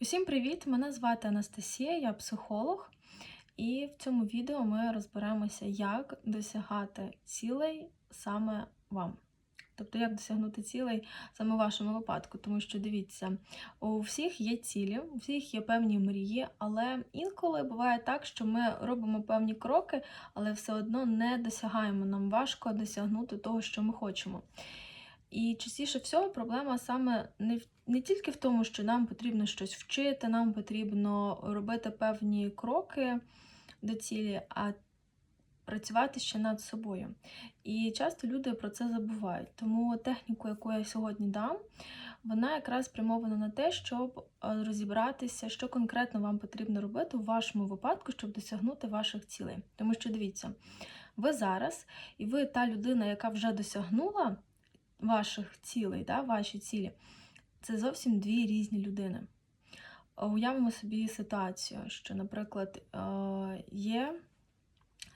Усім привіт! Мене звати Анастасія, я психолог, і в цьому відео ми розберемося, як досягати цілей саме вам. Тобто, як досягнути цілей саме в вашому випадку. Тому що дивіться, у всіх є цілі, у всіх є певні мрії, але інколи буває так, що ми робимо певні кроки, але все одно не досягаємо. Нам важко досягнути того, що ми хочемо. І частіше всього проблема саме не не тільки в тому, що нам потрібно щось вчити, нам потрібно робити певні кроки до цілі, а працювати ще над собою. І часто люди про це забувають. Тому техніку, яку я сьогодні дам, вона якраз спрямована на те, щоб е, розібратися, що конкретно вам потрібно робити в вашому випадку, щоб досягнути ваших цілей. Тому що дивіться, ви зараз, і ви та людина, яка вже досягнула ваших цілей, да, ваші цілі, це зовсім дві різні людини. Уявимо собі ситуацію, що, наприклад, е, є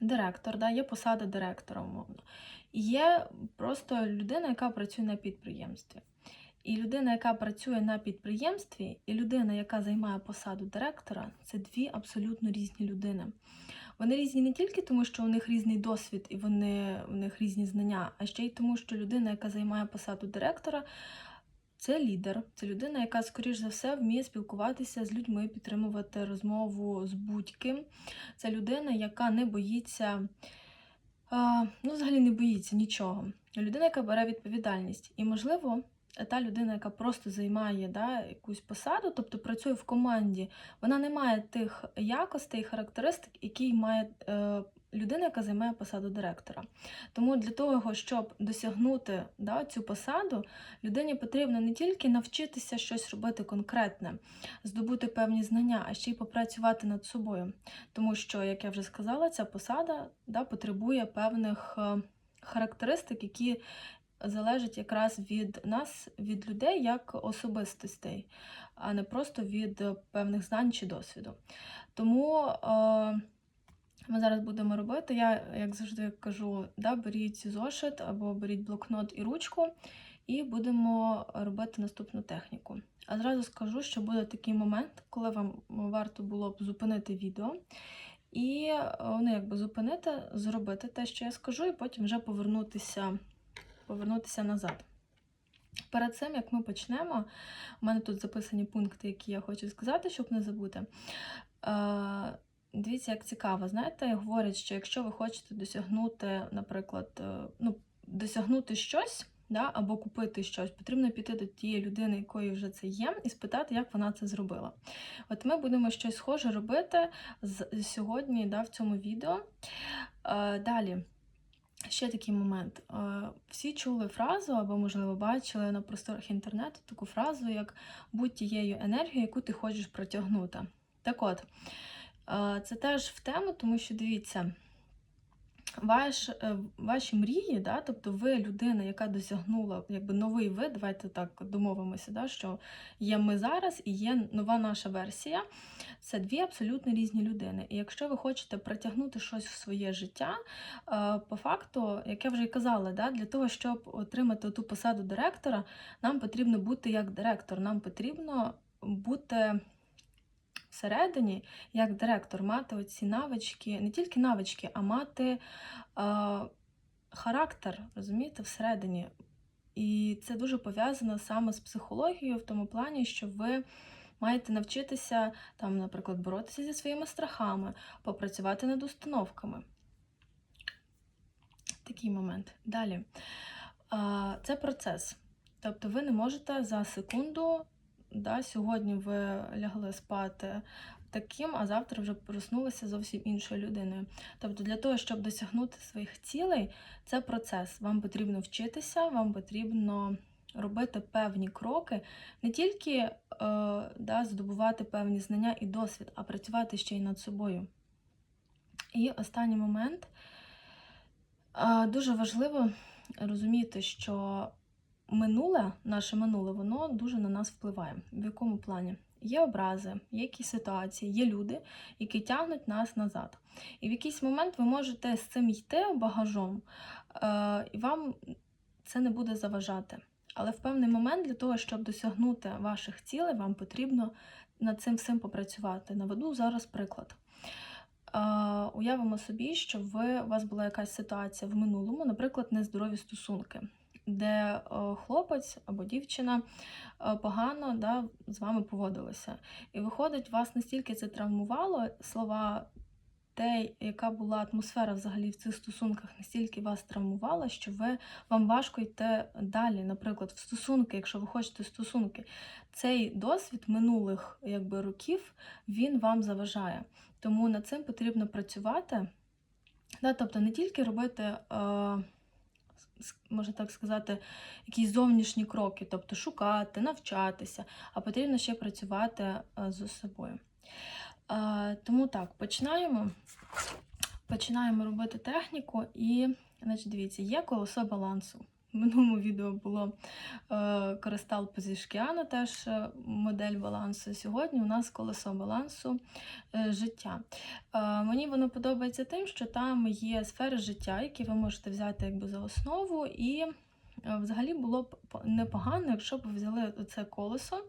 директор, да, є посада директора, умовно, є просто людина, яка працює на підприємстві. І людина, яка працює на підприємстві, і людина, яка займає посаду директора, це дві абсолютно різні людини. Вони різні не тільки тому, що у них різний досвід і вони у них різні знання, а ще й тому, що людина, яка займає посаду директора, це лідер, це людина, яка, скоріш за все, вміє спілкуватися з людьми, підтримувати розмову з будь-ким. Це людина, яка не боїться, ну, взагалі не боїться нічого. Людина, яка бере відповідальність. І, можливо, та людина, яка просто займає да, якусь посаду, тобто працює в команді, вона не має тих якостей, характеристик, які має е, людина, яка займає посаду директора. Тому для того, щоб досягнути да, цю посаду, людині потрібно не тільки навчитися щось робити конкретне, здобути певні знання, а ще й попрацювати над собою. Тому що, як я вже сказала, ця посада да, потребує певних е, характеристик, які залежать якраз від нас, від людей як особистостей, а не просто від певних знань чи досвіду. Тому е, ми зараз будемо робити. Я, як завжди, кажу, да, беріть зошит або беріть блокнот і ручку, і будемо робити наступну техніку. А зразу скажу, що буде такий момент, коли вам варто було б зупинити відео. І ну, якби зупинити, зробити те, що я скажу, і потім вже повернутися повернутися назад. Перед цим, як ми почнемо, у мене тут записані пункти, які я хочу сказати, щоб не забути. Е, дивіться, як цікаво, знаєте, говорять, що якщо ви хочете досягнути, наприклад, е, ну, досягнути щось да, або купити щось, потрібно піти до тієї людини, якої вже це є, і спитати, як вона це зробила. От ми будемо щось схоже робити з сьогодні да, в цьому відео. Е, далі. Ще такий момент. Всі чули фразу, або, можливо, бачили на просторах інтернету таку фразу, як будь тією енергією, яку ти хочеш протягнути. Так от, це теж в тему, тому що дивіться, ваш, е, ваші мрії, да, тобто ви людина, яка досягнула якби новий вид, давайте так домовимося, да, що є ми зараз і є нова наша версія. Це дві абсолютно різні людини. І якщо ви хочете притягнути щось в своє життя, е, по факту, як я вже й казала, да, для того, щоб отримати ту посаду директора, нам потрібно бути як директор, нам потрібно бути всередині, як директор, мати оці навички, не тільки навички, а мати е, характер, розумієте, всередині. І це дуже пов'язано саме з психологією, в тому плані, що ви маєте навчитися, там, наприклад, боротися зі своїми страхами, попрацювати над установками. Такий момент. Далі. Це процес. Тобто ви не можете за секунду Да, Сьогодні ви лягли спати таким, а завтра вже проснулися зовсім іншою людиною.Тобто, для того, щоб досягнути своїх цілей, це процес. Вам потрібно вчитися, вам потрібно робити певні кроки, не тільки е, да, здобувати певні знання і досвід, а працювати ще й над собою. І останній момент е, дуже важливо розуміти, що минуле, наше минуле, воно дуже на нас впливає. В якому плані? Є образи, є якісь ситуації, є люди, які тягнуть нас назад. І в якийсь момент ви можете з цим йти багажом, е, і вам це не буде заважати. Але в певний момент для того, щоб досягнути ваших цілей, вам потрібно над цим всім попрацювати. Наведу зараз приклад. Е, Уявимо собі, що ви, у вас була якась ситуація в минулому, наприклад, нездорові стосунки, де е, хлопець або дівчина е, погано да, з вами поводилися. І виходить, вас настільки це травмувало, слова те, яка була атмосфера взагалі в цих стосунках, настільки вас травмувала, що ви, вам важко йти далі. Наприклад, в стосунки, якщо ви хочете стосунки, цей досвід минулих якби, років він вам заважає. Тому над цим потрібно працювати. Да, тобто не тільки робити, е, можна так сказати, якісь зовнішні кроки, тобто шукати, навчатися, а потрібно ще працювати е, з собою. Е, Тому так, починаємо. Починаємо робити техніку, і, значить, дивіться, є колесо балансу. В минулому відео було е, кристал Позішкіана, теж е, модель балансу. Сьогодні у нас колесо балансу е, життя. Мені воно подобається тим, що там є сфери життя, які ви можете взяти якби за основу, і взагалі було б непогано, якщо б ви взяли це колесо.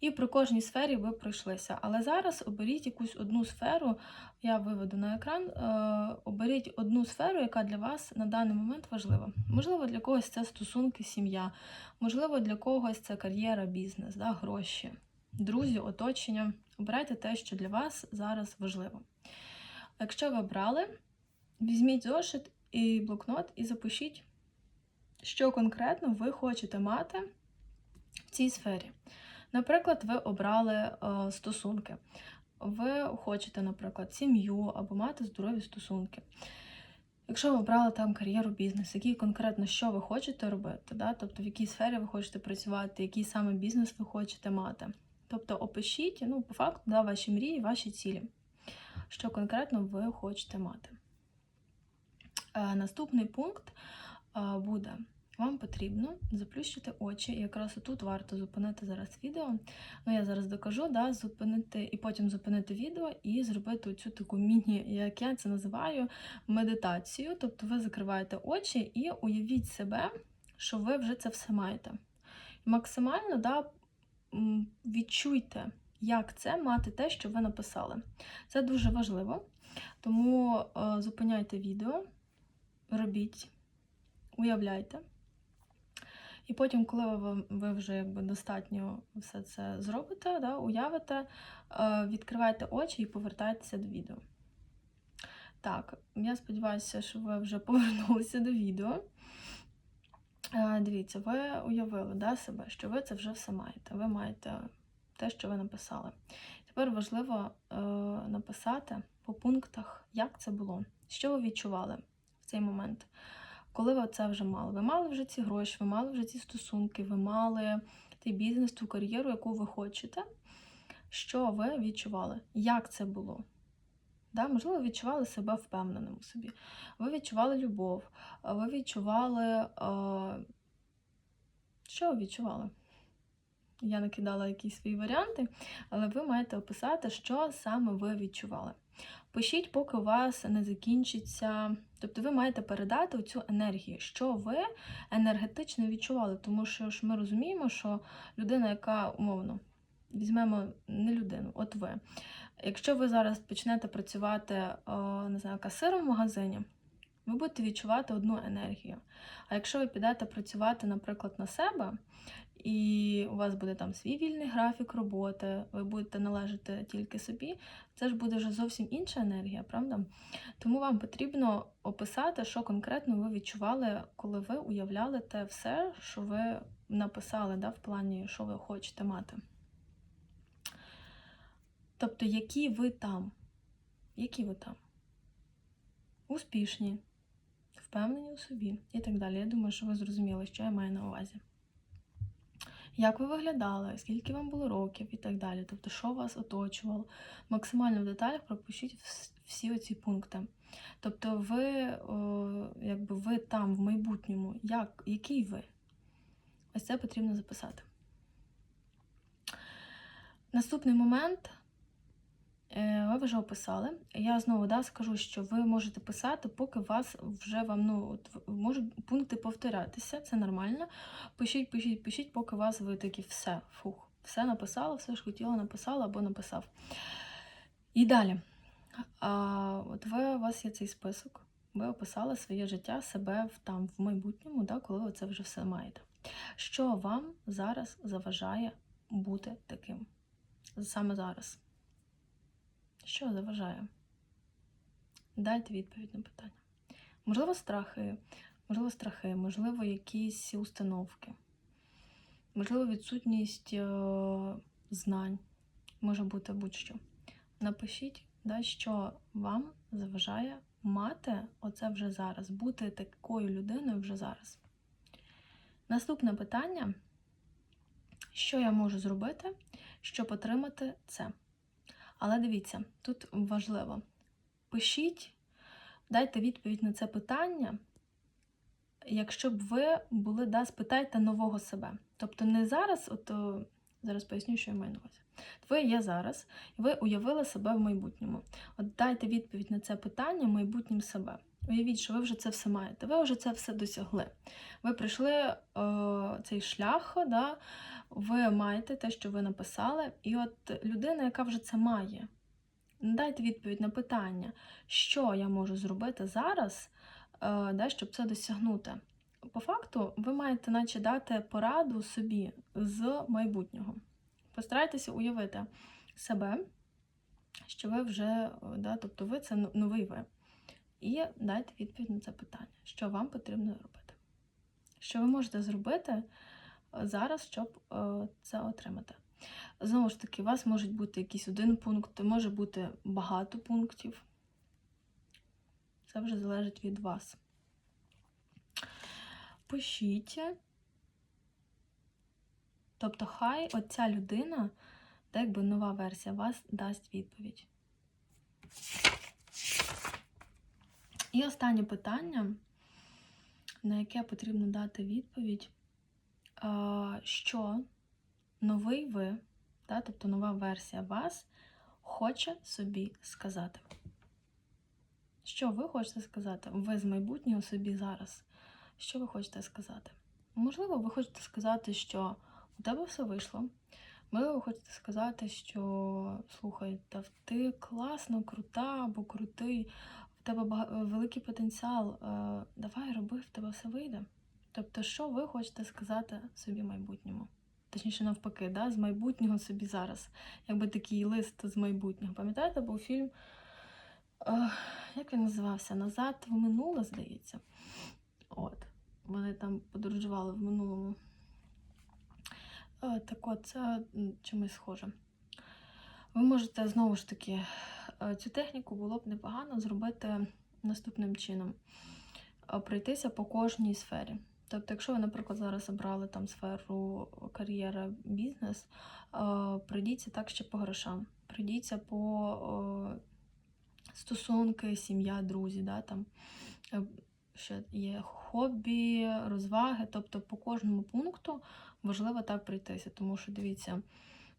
І при кожній сфері ви пройшлися. Але зараз оберіть якусь одну сферу, я виведу на екран. е, Оберіть одну сферу, яка для вас на даний момент важлива. Можливо, для когось це стосунки, сім'я, можливо, для когось це кар'єра, бізнес, да, гроші, друзі, оточення. Обирайте те, що для вас зараз важливо. Якщо ви обрали, візьміть зошит і блокнот і запишіть, що конкретно ви хочете мати в цій сфері. Наприклад, ви обрали е, стосунки. Ви хочете, наприклад, сім'ю або мати здорові стосунки. Якщо ви обрали там кар'єру, бізнес, який конкретно що ви хочете робити, да? тобто в якій сфері ви хочете працювати, який саме бізнес ви хочете мати. Тобто опишіть, ну, по факту, да, ваші мрії, ваші цілі, що конкретно ви хочете мати. Е, Наступний пункт е, буде вам потрібно заплющити очі, і якраз тут варто зупинити зараз відео. Ну, я зараз докажу, да, зупинити і потім зупинити відео і зробити цю таку міні, як я це називаю, медитацію. Тобто ви закриваєте очі і уявіть себе, що ви вже це все маєте. Максимально да, відчуйте, як це мати те, що ви написали. Це дуже важливо, тому е, зупиняйте відео, робіть, уявляйте. І потім, коли ви, ви вже якби достатньо все це зробите, да, уявите, е, відкривайте очі і повертайтеся до відео. Так, я сподіваюся, що ви вже повернулися до відео. Е, Дивіться, ви уявили да, себе, що ви це вже все маєте. Ви маєте те, що ви написали. Тепер важливо е, написати по пунктах, як це було, що ви відчували в цей момент коли ви це вже мали. Ви мали вже ці гроші, ви мали вже ці стосунки, ви мали той бізнес, ту кар'єру, яку ви хочете. Що ви відчували? Як це було? Да? Можливо, відчували себе впевненим у собі. Ви відчували любов, ви відчували. Що ви відчували? Я накидала якісь свої варіанти, але ви маєте описати, що саме ви відчували. Пишіть, поки у вас не закінчиться. Тобто ви маєте передати цю енергію, що ви енергетично відчували. Тому що ж ми розуміємо, що людина, яка умовно візьмемо не людину, от ви. Якщо ви зараз почнете працювати е, не знаю, касиром в магазині, ви будете відчувати одну енергію. А якщо ви підете працювати, наприклад, на себе, і у вас буде там свій вільний графік роботи, ви будете належати тільки собі, це ж буде вже зовсім інша енергія, правда? Тому вам потрібно описати, що конкретно ви відчували, коли ви уявляли те все, що ви написали, да, в плані, що ви хочете мати. Тобто, які ви там? Які ви там? Успішні, впевнені у собі і так далі. Я думаю, що ви зрозуміли, що я маю на увазі. Як ви виглядали, скільки вам було років і так далі. Тобто, що вас оточувало. Максимально в деталях пропишіть всі оці пункти. Тобто, ви, о, якби ви там в майбутньому, як, який ви? Ось це потрібно записати. Наступний момент. Е, Ви вже описали. Я знову да, скажу, що ви можете писати, поки вас вже вам ну, от, можуть пункти повторятися, це нормально. Пишіть, пишіть, пишіть, поки вас ви такі все, фух, все написала, все ж хотіла, написала або написав. І далі. А, от ви, у вас є цей список, ви описали своє життя, себе в, там, в майбутньому, да, коли ви це вже все маєте. Що вам зараз заважає бути таким? Саме зараз? Що заважає? Дайте відповідь на питання. Можливо, страхи, можливо, страхи, можливо, якісь установки, можливо, відсутність е, знань, може бути будь-що. Напишіть, да, що вам заважає мати оце вже зараз, бути такою людиною вже зараз. Наступне питання: що я можу зробити, щоб отримати це? Але дивіться, тут важливо. Пишіть, дайте відповідь на це питання, якщо б ви були, да, спитайте нового себе. Тобто не зараз, от зараз поясню, що я маю на увазі. Ви є зараз, і ви уявили себе в майбутньому. От дайте відповідь на це питання майбутнім себе. Уявіть, що ви вже це все маєте, ви вже це все досягли. Ви пройшли цей шлях, да, ви маєте те, що ви написали, і от людина, яка вже це має, дайте відповідь на питання, що я можу зробити зараз, е, да, щоб це досягнути. По факту, ви маєте наче дати пораду собі з майбутнього. Постарайтеся уявити себе, що ви вже, да, тобто ви це новий ви. І дайте відповідь на це питання, що вам потрібно робити. Що ви можете зробити зараз, щоб е, це отримати. Знову ж таки, у вас може бути якийсь один пункт, може бути багато пунктів. Це вже залежить від вас. Пишіть. Тобто, хай оця людина, так якби нова версія, вас дасть відповідь. І останнє питання, на яке потрібно дати відповідь, що новий ви, да, тобто нова версія вас, хоче собі сказати. Що ви хочете сказати? Ви з майбутнього собі зараз. Що ви хочете сказати? Можливо, ви хочете сказати, що у тебе все вийшло. Можливо, ви хочете сказати, що слухай, та ти класно, крута або крутий, в тебе великий потенціал. е, Давай роби, в тебе все вийде. Тобто, що ви хочете сказати собі майбутньому? Точніше, навпаки, да? з майбутнього собі зараз. Якби такий лист з майбутнього. Пам'ятаєте, був фільм, е, як він називався? Назад в минуле, здається. От. Вони там подорожували в минулому. Е, Так от, це чимось схоже. Ви можете знову ж таки е, цю техніку було б непогано зробити наступним чином: Е, пройтися по кожній сфері. Тобто, якщо ви, наприклад, зараз обрали там сферу кар'єра, бізнес, е, пройдіться так ще по грошам. Пройдіться по е, стосунки, сім'я, друзі, да, там е, ще є хобі, розваги. Тобто по кожному пункту важливо так пройтися, тому що дивіться,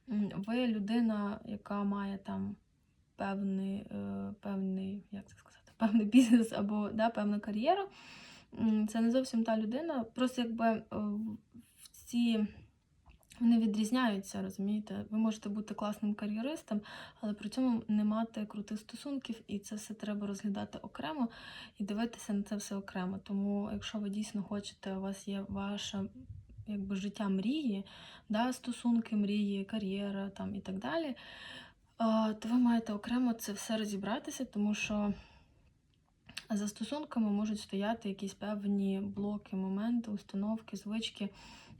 ви людина, яка має там певний, певний, як це сказати, певний бізнес або да, певну кар'єру. Це не зовсім та людина. Просто якби е, в ці. Вони відрізняються, розумієте? Ви можете бути класним кар'єристом, але при цьому не мати крутих стосунків, і це все треба розглядати окремо і дивитися на це все окремо. Тому, якщо ви дійсно хочете, у вас є ваше якби життя мрії, да, стосунки, мрії, кар'єра там і так далі, то ви маєте окремо це все розібратися, тому що за стосунками можуть стояти якісь певні блоки, моменти, установки, звички,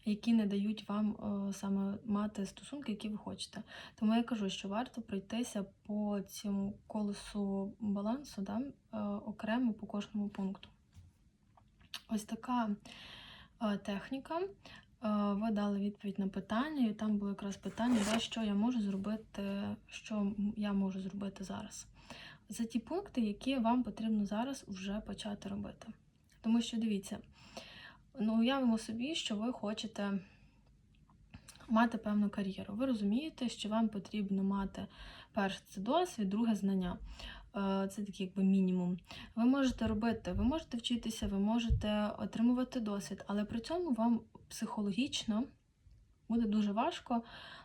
які не дають вам е, саме мати стосунки, які ви хочете. Тому я кажу, що варто пройтися по цьому колесу балансу да, е, окремо по кожному пункту. Ось така е, техніка. Ви дали відповідь на питання, і там було якраз питання, да, що я можу зробити, що я можу зробити зараз. Це ті пункти, які вам потрібно зараз вже почати робити. Тому що дивіться, ну уявимо собі, що ви хочете мати певну кар'єру. Ви розумієте, що вам потрібно мати перше це досвід, друге знання. Е, Це такий якби мінімум. Ви можете робити, ви можете вчитися, ви можете отримувати досвід, але при цьому вам психологічно буде дуже важко,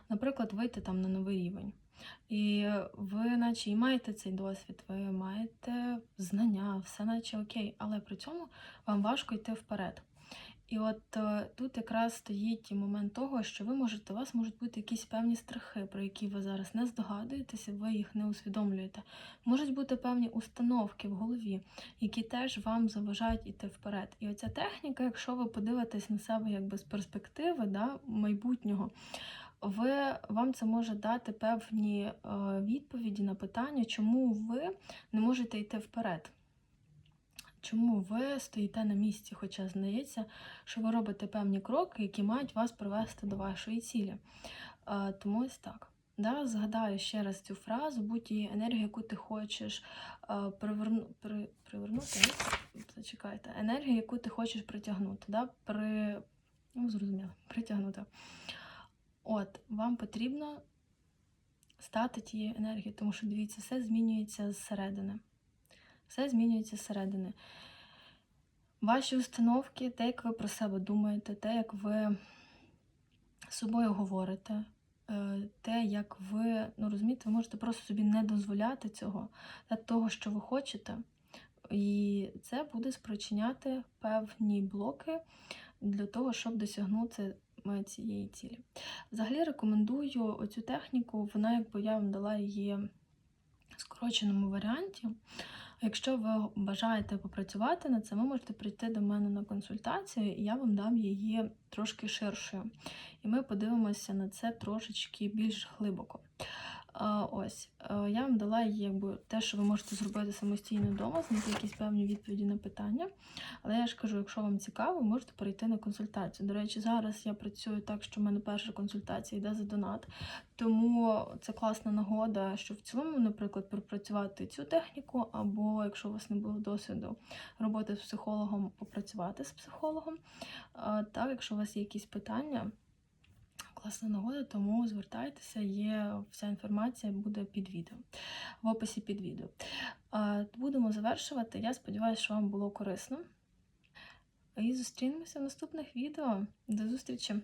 наприклад, вийти там на новий рівень. І ви, наче, і маєте цей досвід, ви маєте знання, все наче окей, але при цьому вам важко йти вперед. І от е, тут якраз стоїть момент того, що ви можете, у вас можуть бути якісь певні страхи, про які ви зараз не здогадуєтеся, ви їх не усвідомлюєте. Можуть бути певні установки в голові, які теж вам заважають іти вперед. І оця техніка, якщо ви подивитесь на себе якби з перспективи да, майбутнього, ви, вам це може дати певні е, відповіді на питання, чому ви не можете йти вперед. Чому ви стоїте на місці, хоча здається, що ви робите певні кроки, які мають вас привести до вашої цілі. Е, Тому ось так. Да, Згадаю ще раз цю фразу, будь її енергію, яку ти хочеш е, приверну, при, привернути. Зачекайте, енергію, яку ти хочеш притягнути. Да? При, ну, зрозуміло, притягнути. От, вам потрібно стати тією енергією, тому що дивіться, все змінюється зсередини. Все змінюється зсередини. Ваші установки, те, як ви про себе думаєте, те, як ви з собою говорите, е, те, як ви, ну розумієте, ви можете просто собі не дозволяти цього, та того, що ви хочете. І це буде спричиняти певні блоки для того, щоб досягнути цієї цілі. Взагалі рекомендую оцю техніку, вона якби я вам дала її в скороченому варіанті. Якщо ви бажаєте попрацювати над цим, ви можете прийти до мене на консультацію, і я вам дам її трошки ширшою. І ми подивимося на це трошечки більш глибоко. Ось, я вам дала якби те, що ви можете зробити самостійно вдома, знайти якісь певні відповіді на питання. Але я ж кажу, якщо вам цікаво, можете перейти на консультацію. До речі, зараз я працюю так, що в мене перша консультація йде за донат. Тому це класна нагода, що в цілому, наприклад, пропрацювати цю техніку, або якщо у вас не було досвіду роботи з психологом, попрацювати з психологом. Так, якщо у вас є якісь питання, класна нагода, тому звертайтеся, є вся інформація буде під відео, в описі під відео. Будемо завершувати. Я сподіваюся, що вам було корисно. І зустрінемося в наступних відео. До зустрічі!